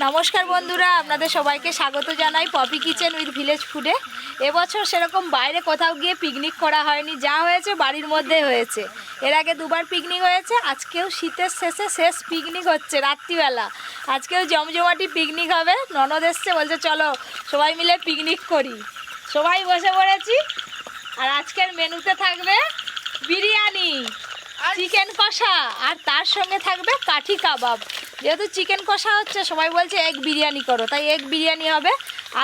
নমস্কার বন্ধুরা আপনাদের সবাইকে স্বাগত জানাই পপি কিচেন উইথ ভিলেজ ফুডে। এবছর সেরকম বাইরে কোথাও গিয়ে পিকনিক করা হয়নি যা হয়েছে বাড়ির মধ্যে হয়েছে। এর আগে দুবার পিকনিক হয়েছে আজকেও শীতের শেষে শেষ পিকনিক হচ্ছে রাত্রিবেলা। আজকেও জমজমাটি পিকনিক হবে ননদ এসছে বলছে চলো সবাই মিলে পিকনিক করি। সবাই বসে পড়েছি আর আজকের মেনুতে থাকবে বিরিয়ানি চিকেন কষা আর তার সঙ্গে থাকবে কাঠি কাবাব। যেহেতু চিকেন কষা হচ্ছে সবাই বলছে এগ বিরিয়ানি করো। তাই এগ বিরিয়ানি হবে।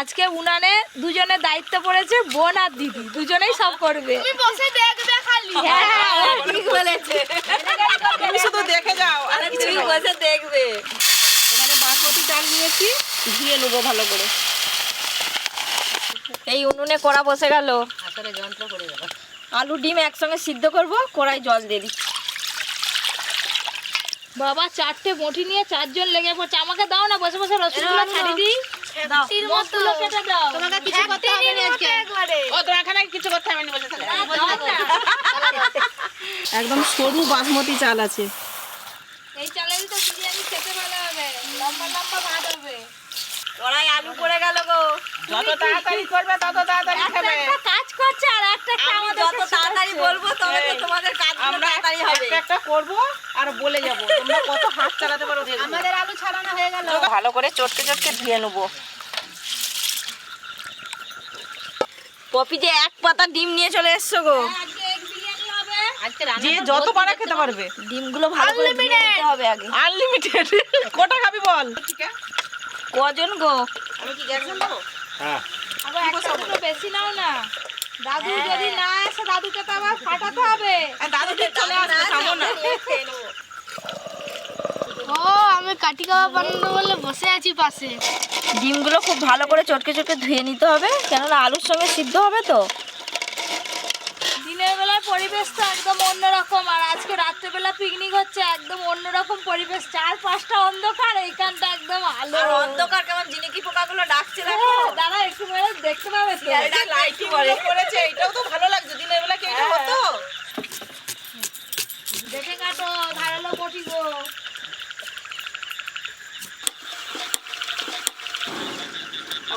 আজকে উনানে দুজনের দায়িত্ব পড়েছে বোন আর দিদি। দুজনেই সব করবে। বসে হ্যাঁ ও ঠিক বলেছে। শুধু দেখে যাও আর কিছু বসে দেখবে। এখানে বাসমতি চাল নিয়েছি ধুয়ে নেব ভালো করে। এই উনুনে কড়া বসে গেল। আলু ডিম একসঙ্গে সিদ্ধ করব কড়াই জল দিয়ে দিচ্ছি। বাবা চারটে বটি নিয়ে চারজন লেগে পড়ছে। আমাকে দাও না বসে বসে রসগোল্লা ছাড়ি দিই দাও মস্তুলো কেটে দাও। তোমাকে কিছু করতে হবে না আজকে। ও তোমার এখানে কিছু করতে হবে না বলে তাহলে। দাও না। একদম সরু বাসমতি চাল আছে। এই চালের তো বিরিয়ানি খেতে ভালো হবে। লম্বা লম্বা ভাত হবে। কড়াই আলু পড়ে গেল গো। যত তাড়াতাড়ি করবে তত তাড়াতাড়ি খাবে। একটা কাজ করছে আর একটা একটা আমি যত তাড়াতাড়ি বলব তবে তো তোমাদের আমরা তাড়াতাড়ি হবে। একটা একটা করব আর বলে যাব। তোমরা কত হাত চালাতে পারো আমাদের আলু ছাড়ানো হয়ে গেল। ভালো করে চটকে চটকে ধুয়ে নেব। পপি যে এক পাতা ডিম নিয়ে চলে এসছো গো। হবে। যে যত পারা খেতে পারবে। ডিমগুলো ভালো করে হবে আগে। আনলিমিটেড কটা খাবি বল? কজন গো? আমি কি গ্যাস দেবো আবার একটা দুটো বেশি নাও না। দাদু যদি না আসে দাদুকে তো আবার ফাটাতে হবে। দাদু ঠিক চলে আসবে থামো না। ও আমি কাটি কাবাব বানানো বলে বসে আছি পাশে। ডিমগুলো খুব ভালো করে চটকে চটকে ধুয়ে নিতে হবে কেননা আলুর সঙ্গে সিদ্ধ হবে তো। পরিবেশটা একদম অন্যরকম। আর আজকে রাত্রেবেলা পিকনিক হচ্ছে একদম অন্যরকম পরিবেশ। চার পাঁচটা অন্ধকার এইখানটা একদম আলো। অন্ধকার কেমন? জিনিকি পোকাগুলো ডাকছে দাদা হ্যাঁ, দাঁড়া একটু মেরে দেখতে পাবে তো। এটা লাইট বলে করেছে এটাও তো ভালো লাগছে। দিনের বেলা কি এটা হতো? দেখে কাটো ধারালো বটি গো।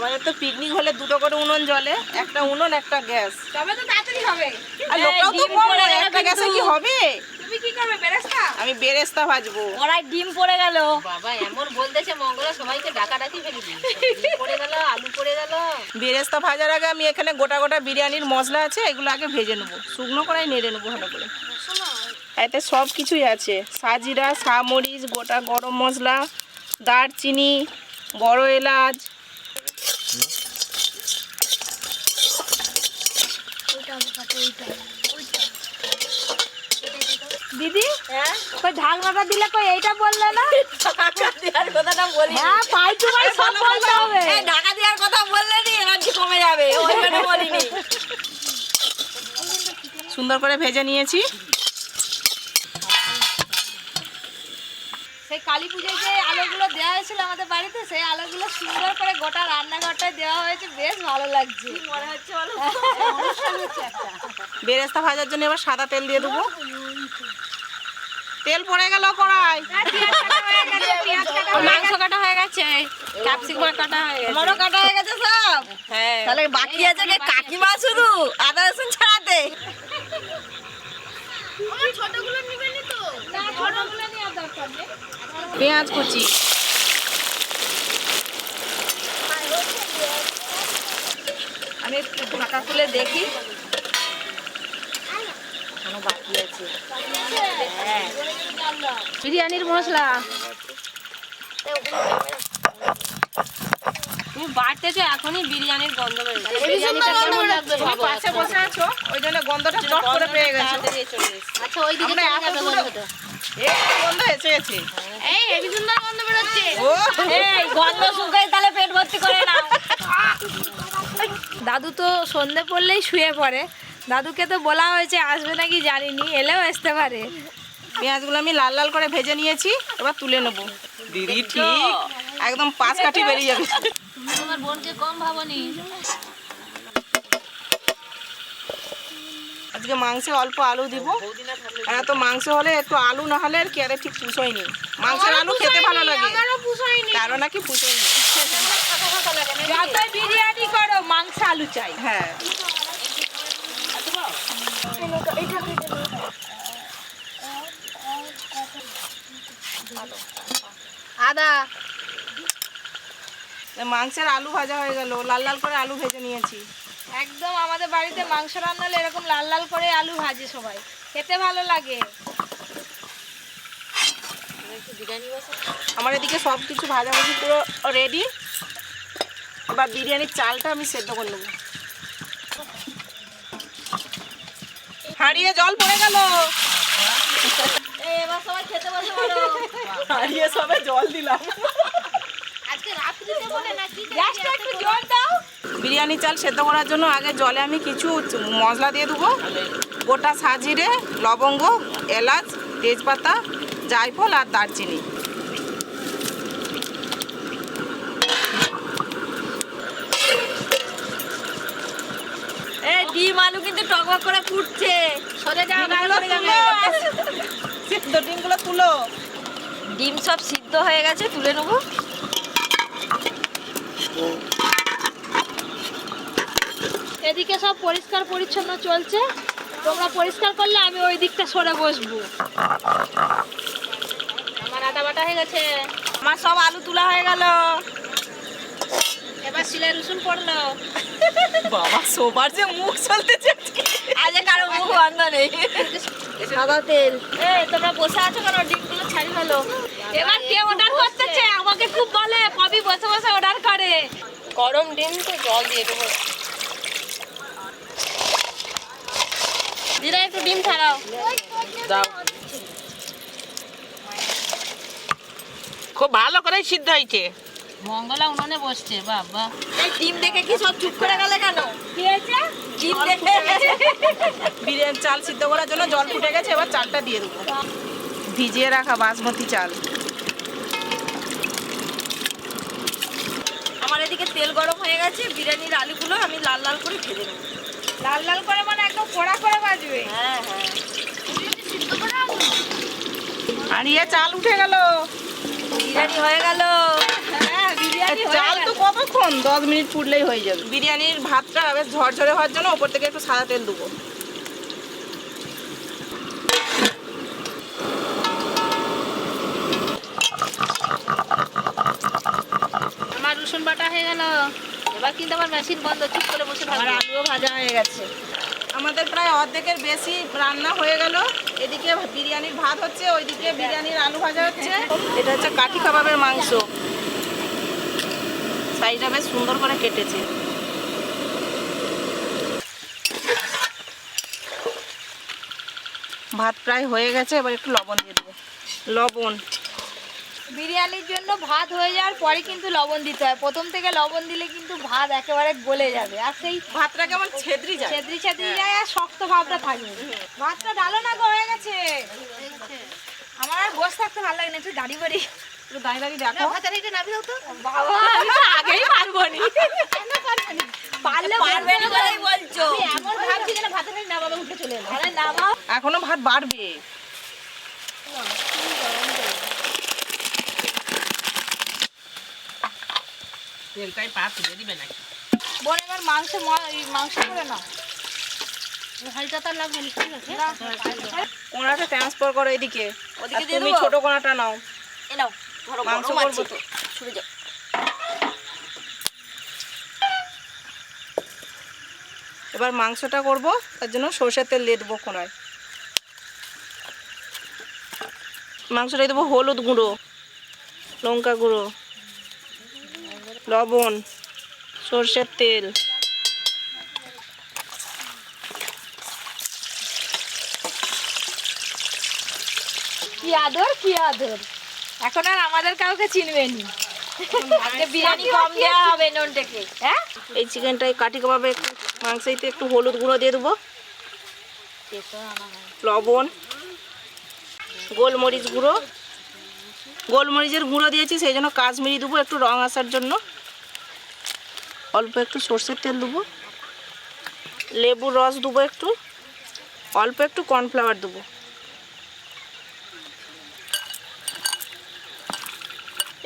আমাদের তো পিকনিক হলে দুটো করে উনুন জ্বলে একটা উনুন একটা গ্যাস। তবে তো তাড়াতাড়ি হবে। আর এই, লোকটাও তো ডিম কম একটা গ্যাসে কি হবে? তুমি কি করবে বেরেস্তা? আমি বেরেস্তা ভাজবো। কড়াই ডিম পড়ে গেল। বাবা এমন বলতেছে মঙ্গলা সবাইকে ডাকাডাকি ফেলে দিই পড়ে গেল আলু পড়ে গেল। বেরেস্তা ভাজার আগে আমি এখানে গোটা গোটা বিরিয়ানির মশলা আছে এগুলো আগে ভেজে নেব। শুকনো কড়াই নেড়ে নেব ভালো করে। এতে সব কিছুই আছে। সাজিরা সামরিচ গোটা গরম মশলা দারচিনি বড় এলাচ দিদি? হ্যাঁ? কই ঢাকনাটা দিলে কই এইটা বললে না? ঢাকা দেওয়ার কথাটা বলি হ্যাঁ পাই টু পাই সব বলতে হবে। ঢাকা দেওয়ার কথা বললে নি এনার্জি কমে যাবে? ওই জন্য বলিনি। সুন্দর করে ভেজে নিয়েছি। কালী পুজোয় যে আলোগুলো দেওয়া হয়েছিল আমাদের বাড়িতে সেই আলোগুলো সুন্দর করে গোটা রান্নাঘরটায় দেওয়া হয়েছে। বেশ ভালো লাগছে। মনে হচ্ছে বেরেস্তা ভাজার জন্য এবার সাদা তেল দিয়ে দেবো। তেল পড়ে গেল কড়াই। মাংস কাটা হয়ে গেছে ক্যাপসিকাম কাটা হয়ে গেছে। কাটা হয়ে গেছে সব। হ্যাঁ। তাহলে বাকি আছে কি কাকিমা শুধু আদা রসুন ছাড়াতে। আমার ছোটগুলো নিবেনি তো? না ছোটগুলো নেওয়ার দরকার নেই। পেঁয়াজ কুচি। আমি একটু ঢাকা খুলে দেখি। বাকি আছে। হ্যাঁ। বিরিয়ানির মশলা। তুমি বাড়তেছো এখনই বিরিয়ানির গন্ধ বেরোচ্ছে। লাগবে পাশে বসে আছো? ওই জন্য গন্ধটা চট করে পেয়ে গেছে। আচ্ছা ওইদিকে আমরা চলে যাবে গন্ধটা গন্ধ। এসে গেছে। এই হেভি সুন্দর গন্ধ বেরোচ্ছে। এই গন্ধ শুকাই তাহলে পেট ভর্তি করে নাও। দাদু তো সন্ধে পড়লেই শুয়ে পড়ে। দাদুকে তো বলা হয়েছে আসবে নাকি জানিনি এলেও আসতে পারে। পেঁয়াজগুলো আমি লাল লাল করে ভেজে নিয়েছি এবার তুলে নেব। দিদি ঠিক একদম পাঁচ কাঠি বেরিয়ে যাবে। তোমার বোনকে কম ভাবনি। আজকে মাংসে অল্প আলু দিব। আর তো মাংস হলে একটু আলু না হলে আর কি আরে ঠিক পুষোয়নি মাংসের আলু খেতে ভালো লাগে। কারও নাকি পুষোয়নি যতই বিরিয়ানি করো মাংস আলু চাই। হ্যাঁ। আদা। মাংসের আলু ভাজা হয়ে গেল লাল লাল করে আলু ভেজে নিয়েছি। একদম আমাদের বাড়িতে মাংস রান্না হলে এরকম লাল লাল করে আলু ভাজে সবাই। খেতে ভালো লাগে। আমার এদিকে সব কিছু ভাজাভাজি পুরো রেডি এবার বিরিয়ানির চালটা আমি সেদ্ধ করে নেব। হাঁড়িয়ে জল পড়ে গেল। এবার সবাই খেতে বসে বলো হাঁড়িয়ে সবে জল দিলাম আজকে রাত্রিতে বলে নাকি গ্যাসটা একটু জল দাও বিরিয়ানি চাল সেদ্ধ করার জন্য আগে জলে আমি কিছু মশলা দিয়ে দেবো। গোটা সাজিরে লবঙ্গ এলাচ তেজপাতা জায়ফল আর দারচিনি। ডিম আলু কিন্তু টকবক করে ফুটছে। যাও। ডিমগুলো তুলো। ডিম সব সিদ্ধ হয়ে গেছে তুলে নেব। এদিকে সব পরিষ্কার পরিচ্ছন্ন চলছে। তোমরা পরিষ্কার করলে আমি ওই দিকটা সরে বসবো। আমার আদা বাটা হয়ে গেছে। আমার সব আলু তোলা হয়ে গেল। এবার সিলাই রসুন পড়ল। বাবা সবার যে মুখ চলতেছে। আজ কারও মুখ বন্ধ নেই। সাদা তেল। এই তোমরা বসে আছো কেন? ডিমগুলো ছাড়ি ফেলো। এবার কে অর্ডার আমাকে খুব বলে কবি বসে বসে অর্ডার করে। গরম ডিম তো জল দিয়ে দেবো। দিদা একটু ডিম ছাড়াও। খুব ভালো করে সিদ্ধ হয়েছে। মঙ্গলা উনুনে বসছে বাবা। এই ডিম দেখে কি সব চুপ করে গেলে কেন? কি হয়েছে? ডিম দেখে বিরিয়ানি চাল সিদ্ধ করার জন্য জল ফুটে গেছে এবার চালটা দিয়ে দেবো। ভিজিয়ে রাখা বাসমতি চাল আমার এদিকে তেল গরম হয়ে গেছে বিরিয়ানির আলুগুলো আমি লাল লাল করে ভেজে নেব। লাল লাল করে মানে একদম কড়া করে বাজবে হ্যাঁ হ্যাঁ। আর ইয়ে চাল উঠে গেল। বিরিয়ানি হয়ে গেল। হ্যাঁ বিরিয়ানি চাল তো কতক্ষণ? দশ মিনিট ফুটলেই হয়ে যাবে। বিরিয়ানির ভাতটা বেশ ঝরঝরে হওয়ার জন্য ওপর থেকে একটু সাদা তেল দেবো। রসুন বাটা হয়ে গেল। এবার কিন্তু আমার মেশিন বন্ধ, চুপ করে বসে আমার আলুও ভাজা হয়ে গেছে। আমাদের প্রায় অর্ধেকের বেশি রান্না হয়ে গেল। এদিকে বিরিয়ানির ভাত হচ্ছে, ওইদিকে বিরিয়ানির আলু ভাজা হচ্ছে। এটা হচ্ছে কাঠি কাবাবের মাংস। সাইজটা বেশ সুন্দর করে কেটেছে। ভাত প্রায় হয়ে গেছে, এবার একটু লবণ দিয়ে দেবো। লবণ। বিরিয়ানির জন্য ভাত হয়ে যাওয়ার পরে কিন্তু লবণ দিতে হয়। প্রথম থেকে লবণ দিলে কিন্তু ভাত একেবারে গলে যাবে। আর সেই ভাতটা কেমন ছেদরি যায়। ছেদরি ছেদরি যায় আর শক্ত ভাবটা থাকবে ভাতটা ডালো না গো হয়ে গেছে। আমার আর বসে থাকতে ভালো লাগে না। একটু দাঁড়িয়ে বাড়ি একটু দাঁড়িয়ে দাঁড়িয়ে দেখো। ভাতের এটা নাবি দাও তো। বাবা আমি তো আগেই পারব নি। পারলে পারবে না বলেই বলছো। এমন ভাবছি যেন ভাতের না উঠে চলে এলো। আরে নামাও। এখনও ভাত বাড়বে। তেলটাই পা তুলে দিবে নাকি? বোন এবার মাংস মাংস করে না কোনাটা ট্রান্সফার করো এদিকে। ওদিকে দিয়ে তুমি ছোট কোনাটা নাও। এ নাও ধরো মাংস করব তো। ছুড়ে যাও। এবার মাংসটা করব তার জন্য সর্ষের তেল দিয়ে দেবো কোনায়। মাংসটা দেবো হলুদ গুঁড়ো লঙ্কা গুঁড়ো। লবণ সর্ষের তেল। কি আদর কি আদর? এখন আর আমাদের কাউকে চিনবেন আজকে বিরিয়ানি কম দেওয়া হবে হ্যাঁ? এই চিকেনটাই কাটি কমাবে একটু মাংসইতে একটু হলুদ গুঁড়ো দিয়ে দেবো। লবণ গোলমরিচ গুঁড়ো। গোলমরিচের গুঁড়ো দিয়েছি সেই জন্য কাশ্মীরি দেবো একটু রং আসার জন্য। অল্প একটু সর্ষের তেল দেবো। লেবুর রস দেবো একটু। অল্প একটু কর্নফ্লাওয়ার দেবো।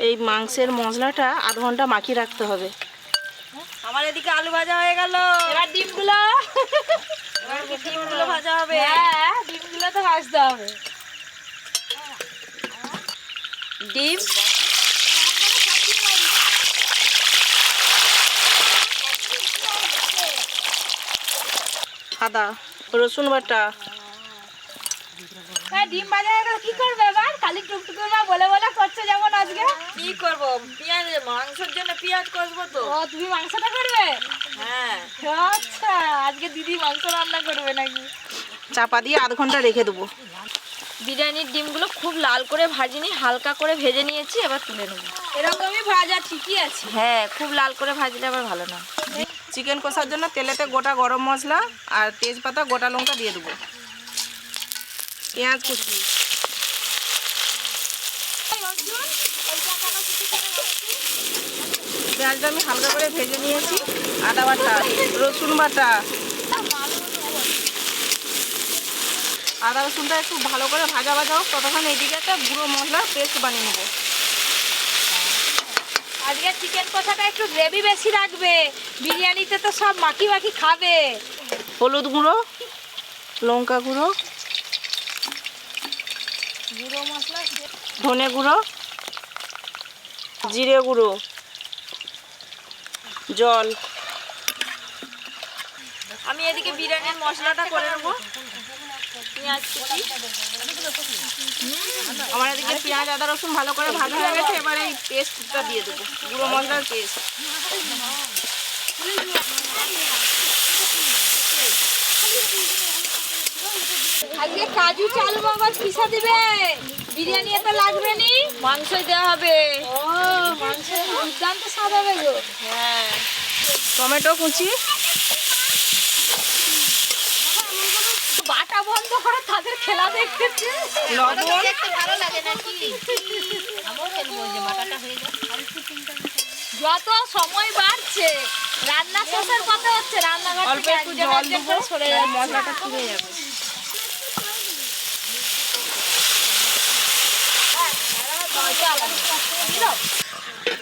এই মাংসের মশলাটা আধ ঘণ্টা মাখিয়ে রাখতে হবে। আমার এদিকে আলু ভাজা হয়ে গেল। এবার ডিমগুলো। ডিমগুলো ভাজা হবে? হ্যাঁ ডিমগুলো তো ভাজতে হবে। ডিম আদা রসুন বাটা। হ্যাঁ ডিম ভাজা হয়ে কি করবে এবার? খালি টুকটুক বলে বলে করছে যেমন আজকে। কি করব? পেঁয়াজ মাংসের জন্য পেঁয়াজ কষবো তো। ও তুমি মাংসটা করবে? হ্যাঁ। আচ্ছা আজকে দিদি মাংস রান্না করবে নাকি? চাপা দিয়ে আধ ঘণ্টা রেখে দেবো। বিরিয়ানির ডিমগুলো খুব লাল করে ভাজিনি হালকা করে ভেজে নিয়েছি এবার তুলে নেব। এরকমই ভাজা ঠিকই আছে। হ্যাঁ খুব লাল করে ভাজলে আবার ভালো না। চিকেন কষার জন্য তেলেতে গোটা গরম মশলা আর তেজপাতা, গোটা লঙ্কা দিয়ে দেবো। পেঁয়াজ কুচি। পেঁয়াজটা আমি হালকা করে ভেজে নিয়েছি। আদা বাটা, রসুন বাটা। আদা রসুনটা একটু ভালো করে ভাজা ভাজা হোক, ততক্ষণ এইদিকে একটা গুঁড়ো মশলা পেস্ট বানিয়ে নেব। আজকে চিকেন কষাটা একটু গ্রেভি বেশি রাখবে বিরিয়ানিতে তো সব মাখি মাখি খাবে। হলুদ গুঁড়ো লঙ্কা গুঁড়ো গুঁড়ো মশলা ধনে গুঁড়ো জিরে গুঁড়ো জল। আমি এদিকে বিরিয়ানির মশলাটা করে নেব। পেঁয়াজ আমার এদিকে পেঁয়াজ আদা রসুন ভালো করে ভাজা হয়ে গেছে এবার এই পেস্টটা দিয়ে দেবো গুঁড়ো মশলার পেস্ট। আজকে কাজু চাল মগজ পিসা দিবে। বিরিয়ানি এত লাগবে নি? মাংসই দেওয়া হবে। ও মাংস দুর্দান্ত স্বাদ হবে গো। হ্যাঁ। টমেটো কুচি বাটা বন্ধ করে তাদের খেলা দেখতে ভালো লাগে নাকি? যত সময় বাড়ছে রান্না শেষের কথা হচ্ছে রান্নাঘর থেকে একজন একজন করে সরে যাচ্ছে। মশলাটা পুড়ে যাবে।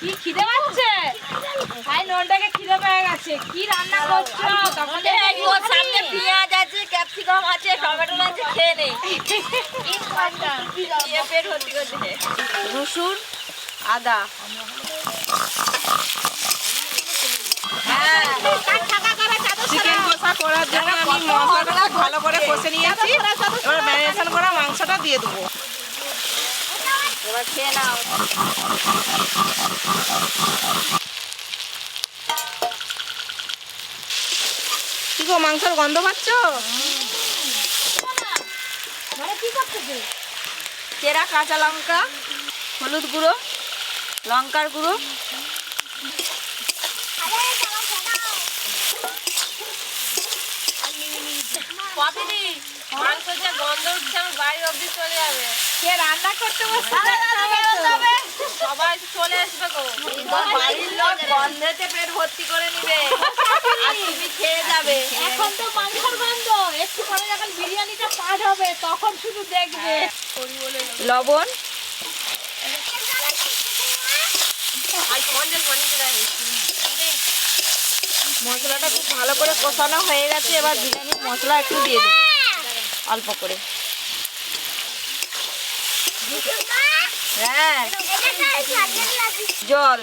কি খিদে পাচ্ছে? ভাই ননটাকে খিদে পেয়ে গেছে। কি রান্না করছ? তখন সামনে পেঁয়াজ আছে ক্যাপসিকাম আছে টমেটো আছে খেয়ে নে। পেট ভর্তি করছে রসুন আদা। হ্যাঁ। চিকেন কষা করার জন্য আমি মশলাটা ভালো করে কষে নিয়েছি। এবার ম্যারিনেশন করা মাংসটা দিয়ে দেবো। এবার খেয়ে নাও। গো মাংসের গন্ধ পাচ্ছ? কেরা চেরা কাঁচা লঙ্কা হলুদ গুঁড়ো লঙ্কার গুঁড়ো? পপিনি মাংস যে গন্ধ উঠছে আমার বাড়ি অবধি চলে যাবে। কে রান্না করতে বসছে? সবাই চলে আসবে গো। বাড়ির লোক গন্ধেতে পেট ভর্তি করে নিবে। আর তুমি খেয়ে যাবে। এখন তো মাংসের গন্ধ। একটু পরে যখন বিরিয়ানিটা হবে তখন শুধু দেখবে। লবণ? মশলাটা খুব ভালো করে কষানো হয়ে গেছে এবার বিরিয়ানির মশলা একটু দিয়ে দেবো। অল্প করে। হ্যাঁ। জল।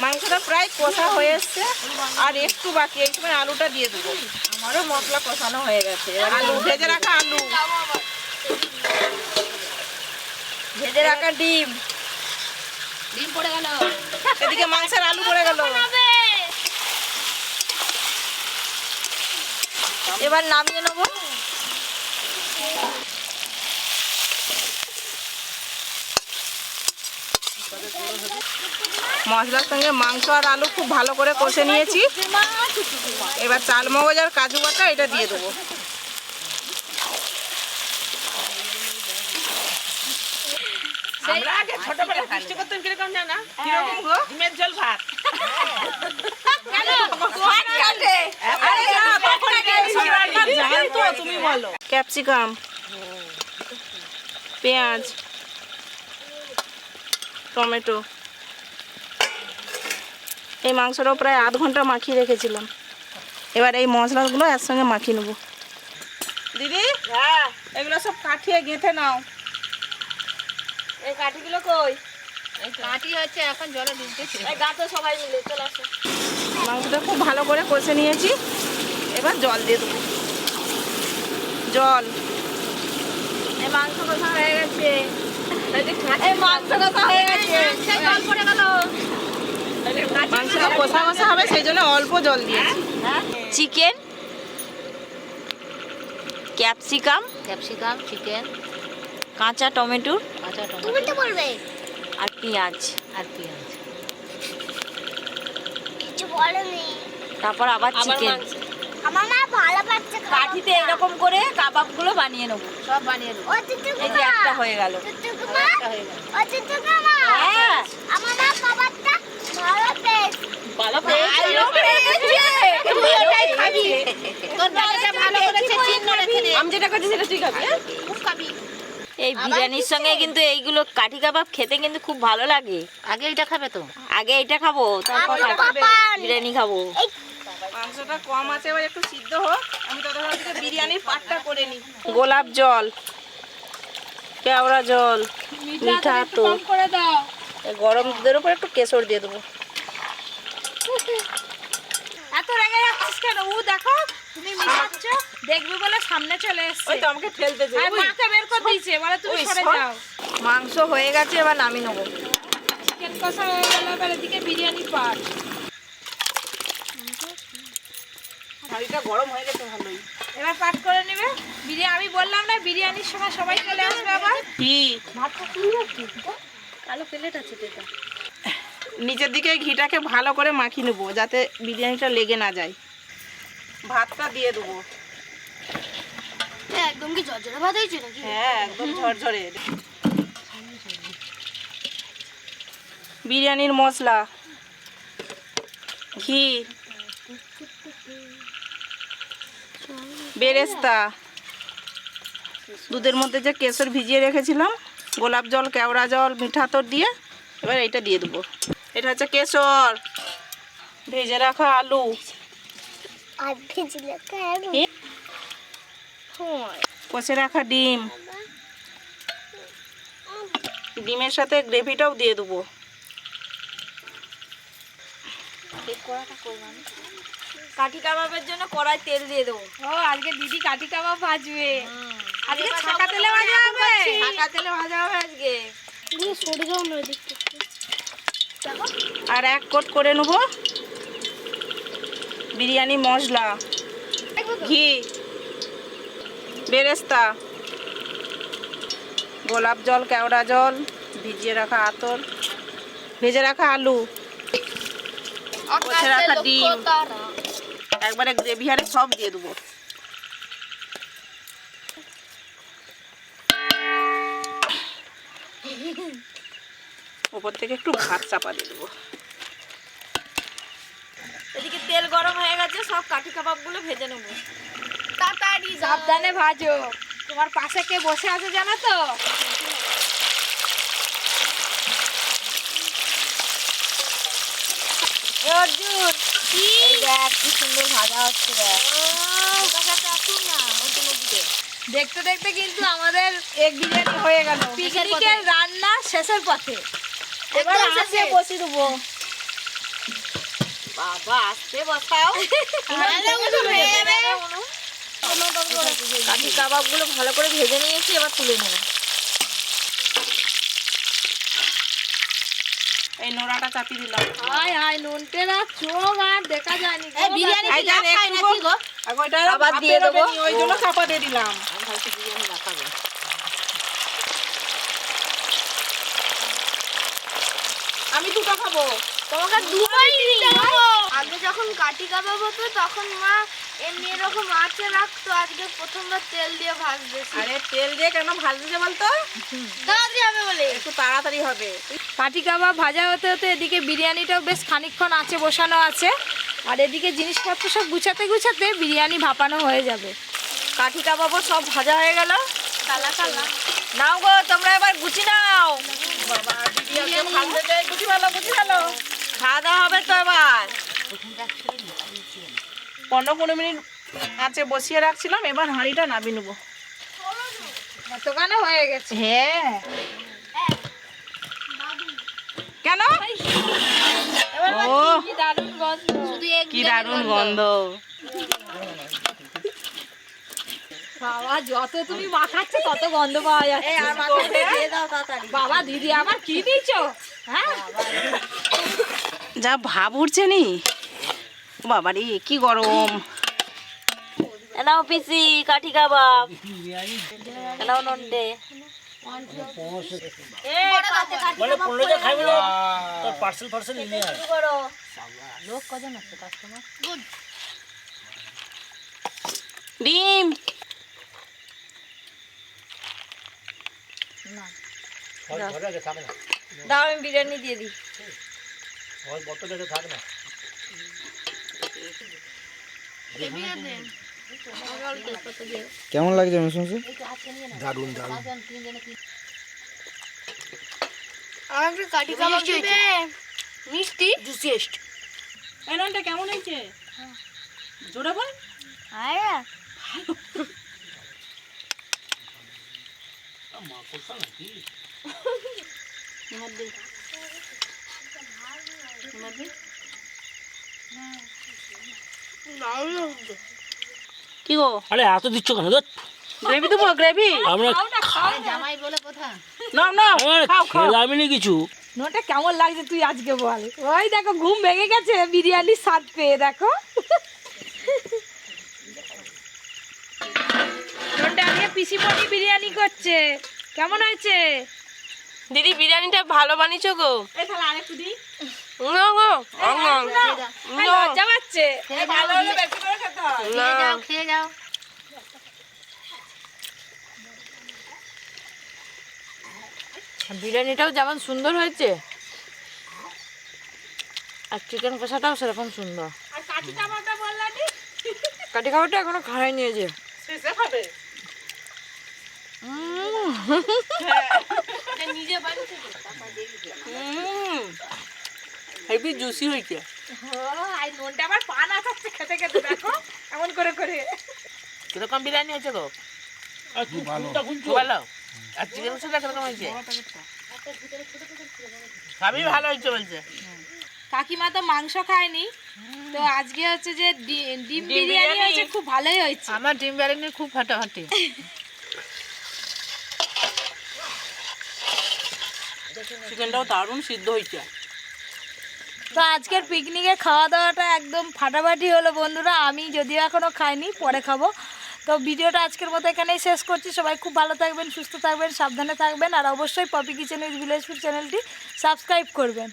মাংসটা প্রায় কষা হয়ে এসছে। আর একটু বাকি এই সময় আলুটা দিয়ে দেবো। আমারও মশলা কষানো হয়ে গেছে। আলু। ভেজে রাখা আলু। ভেজে রাখা ডিম। ডিম পড়ে গেল। এদিকে মাংসের আলু পড়ে গেল। এবার নামিয়ে নেব। মশলার সঙ্গে মাংস আর আলু খুব ভালো করে কষে নিয়েছি। এবার চাল মগজ আর কাজু বাটা এটা দিয়ে দেবো। আমরা আগে ছোটবেলায় করতাম কীরকম জানা? কীরকম গো? ডিমের ঝোল ভাত। তুমি বলো। ক্যাপসিকাম পেঁয়াজ টমেটো এই মাংসটাও প্রায় আধ ঘণ্টা মাখিয়ে রেখেছিলাম। এবার এই মশলাগুলো এর সঙ্গে মাখিয়ে নেব। দিদি? হ্যাঁ। এগুলো সব কাঠিয়ে গেঁথে নাও। এই কাঠিগুলো কই? কাটি হচ্ছে এখন জলে দিতেছি এই গাতো সবাই মিলে চলে আসো। মাংসটা খুব ভালো করে কষে নিয়েছি। এবার জল দিয়ে দেবো। জল। মাংস হয়ে গেছে? হয়ে গেছে? জল পড়ে গেল। মাংসটা কষা কষা হবে সেই জন্য অল্প জল দিয়েছি। Chicken capsicum capsicum chicken. কাঁচা টমেটো কাঁচা টমেটো। আর পেঁয়াজ। আর পেঁয়াজ। তারপর আবার চিকেন। আমার মা ভালো পাচ্ছে কাঠিতে এরকম করে কাবাবগুলো বানিয়ে নেব সব বানিয়ে দেবো এই যে একটা হয়ে গেল। হয়ে হ্যাঁ। আমার মা বাবারটা ভালো পেয়েছে। ভালো পেয়েছে। তোর বাচ্চাটা ভালো করেছে চিহ্ন রেখে দে আমি যেটা করছি সেটা ঠিক আছে খুব খাবি। এই বিরিয়ানির সঙ্গে কিন্তু এইগুলো কাঠি কাবাব খেতে কিন্তু খুব ভালো লাগে। আগে এটা খাবে তো। আগে এটা খাব তারপর বিরিয়ানি খাব। মাংসটা কম আছে এবার একটু সিদ্ধ হোক। আমি ততক্ষণ থেকে বিরিয়ানির পাটটা করে নিই। গোলাপ জল কেওড়া জল মিঠা তো করে দাও। এই গরম দুধের উপর একটু কেশর দিয়ে দেবো। এত রেগে যাচ্ছিস কেন? ও দেখো তুমি মিশাচ্ছ দেখবে বলে সামনে চলে এসছে। ওই তো আমাকে ঠেলতে আর মাকে বের করে দিয়েছে বলে তুমি সরে যাও। মাংস হয়ে গেছে এবার নামিয়ে নেব। চিকেন কষা হয়ে গেল এবার এদিকে বিরিয়ানি পাট। হাঁড়িটা গরম হয়ে গেছে ভালোই। এবার পাট করে নেবে। বিরিয়ানি আমি বললাম না বিরিয়ানির সময় সবাই চলে আসবে আবার। কি? কালো প্লেট আছে এটা। নিচের দিকে ঘিটাকে ভালো করে মাখিয়ে নেব যাতে বিরিয়ানিটা লেগে না যায়। ভাতটা দিয়ে দেবো। একদম কি জর্জরা ভাত হয়েছে নাকি? হ্যাঁ একদম ঝরঝরে। বিরিয়ানির মশলা। ঘি। বেরেস্তা। দুধের মধ্যে যে কেশর ভিজিয়ে রেখেছিলাম গোলাপ জল কেওড়া জল মিঠা তোর দিয়ে এবার এইটা দিয়ে দেবো। এটা হচ্ছে কেশর। ভেজে রাখা আলু। কষে রাখা ডিম। ডিমের সাথে গ্রেভিটাও দিয়ে দেবো। কাঠি কাবাবের জন্য কড়াই তেল দিয়ে দেবো। ও আজকে দিদি কাঠি কাবাব ভাজবে। আজকে ছাকা তেলে ভাজা হবে? ছাকা তেলে ভাজা হবে আজকে। সরে যাও না দেখতে আর এক কোট করে নেব বিরিয়ানি মশলা ঘি বেরেস্তা গোলাপ জল কেওড়া জল ভিজিয়ে রাখা আতর ভেজে রাখা আলু রাখা ডিম। একবারে গ্রেভি হারে সব দিয়ে দেবো। ওপর থেকে একটু ভাত চাপা দিয়ে দেবো। এদিকে তেল গরম হয়ে গেছে সব কাঠি কাবাবগুলো ভেজে নেব। তাড়াতাড়ি সাবধানে ভাজো। তোমার পাশে কে বসে আছে জানো তো? অর্জুন কি? সুন্দর ভাজা হচ্ছে দেখতে দেখতে কিন্তু আমাদের এক বিরিয়ানি হয়ে গেল। পিকনিকের রান্না শেষের পথে। এবার আসে বসে দেবো। বাবা আসতে বসাও। কাঠি কাবাবগুলো ভালো করে ভেজে নিয়েছি এবার তুলে নেব। এই নোড়াটা চাপিয়ে দিলাম হায় হায় নুনটেরা চোখ আর দেখা যায়নি গো। বিরিয়ানি এই যান একটু গো। আর ওইটা আবার দিয়ে দেবো? নি, ওই জন্য চাপা দিয়ে দিলাম আমি দুটো খাব তোমাকে দুবাই আগে যখন কাটি কাবাব হতো তখন মা এমনি এরকম আঁচে রাখতো আজকে প্রথমবার তেল দিয়ে ভাজবে আরে তেল দিয়ে কেন ভাজছে বলতো? তাড়াতাড়ি হবে বলে। একটু তাড়াতাড়ি হবে। কাঠি কাবাব ভাজা হতে হতে এদিকে বিরিয়ানিটাও বেশ খানিকক্ষণ আছে বসানো আছে। আর এদিকে জিনিসপত্র সব গুছাতে গুছাতে বিরিয়ানি ভাপানো হয়ে যাবে। কাঠি কাবাবও সব ভাজা হয়ে গেল। নাও গো তোমরা এবার গুছি নাও। বুঝি ভালো বুঝি ভালো খাওয়া দাওয়া হবে তো এবার। পনেরো পনেরো মিনিট আছে বসিয়ে রাখছিলাম এবার হাঁড়িটা নামিয়ে নেব। হয়ে গেছে। হ্যাঁ। কেন? ও কি দারুণ গন্ধ। বাবা যত তুমি মাখাচ্ছ তত গন্ধ পাওয়া যাচ্ছে। এই আর মাথায় দিয়ে দাও তাড়াতাড়ি। বাবা দিদি আমার কি দিয়েছ হ্যাঁ? যা ভাব উঠছে নি? বাবা রে কি গরম। এনাও পিসি কাঠি কাবাব। এনাও নন্ডে মানে ডিম। দাও আমি বিরিয়ানি দিয়ে দিই। থাক না। কেমন লাগছে মেশিন দারুণ দারুণ। আমার একটু কাঠি কাবাব দিবে? মিষ্টি? এনানটা কেমন হয়েছে? জোরে বল। আরে কি গো? আরে এত দিচ্ছ কেন? ধুৎ। গ্রেভি দেবো গ্রেভি? আমরা জামাই বলে কথা। নাও আমার খাও খাও। নি কিছু। নোটা কেমন লাগছে তুই আজকে বল। ওই দেখো ঘুম ভেঙে গেছে বিরিয়ানির স্বাদ পেয়ে দেখো। নোটা আজকে পিসি পটি বিরিয়ানি করছে। কেমন হয়েছে? দিদি বিরিয়ানিটা ভালো বানিয়েছো গো। এই তাহলে আরেকটু দিই। না লজ্জা পাচ্ছে হয় খেয়ে যাও খেয়ে যাও বিরিয়ানিটাও যেমন সুন্দর হয়েছে আর চিকেন কষাটাও সেরকম সুন্দর। কাটি খাবারটা এখনও খাই নিয়েছে। শেষে খাবে হেভি জুসি হয়েছে ও আই নোনটা আবার পান আসাচ্ছে খেতে খেতে দেখো এমন করে করে। কীরকম বিরিয়ানি হয়েছে গো? ভালো। আর চিকেন কষাটা কীরকম হয়েছে? সবই ভালো হয়েছে বলছে। কাকিমা তো মাংস খায়নি তো আজকে হচ্ছে যে ডি- ডিম বিরিয়ানি বিরিয়ানি। হয়েছে খুব ভালোই হয়েছে। আমার ডিম বিরিয়ানি খুব ফাটাফাটি। চিকেনটাও দারুণ সিদ্ধ হয়েছে। তো আজকের পিকনিকে খাওয়া দাওয়াটা একদম ফাটাফাটি হলো, বন্ধুরা। আমি যদিও এখনও খাইনি, পরে খাব। তো ভিডিওটা আজকের মতো এখানেই শেষ করছি। সবাই খুব ভালো থাকবেন, সুস্থ থাকবেন, সাবধানে থাকবেন। আর অবশ্যই Poppy kitchen with village food চ্যানেলটি সাবস্ক্রাইব করবেন।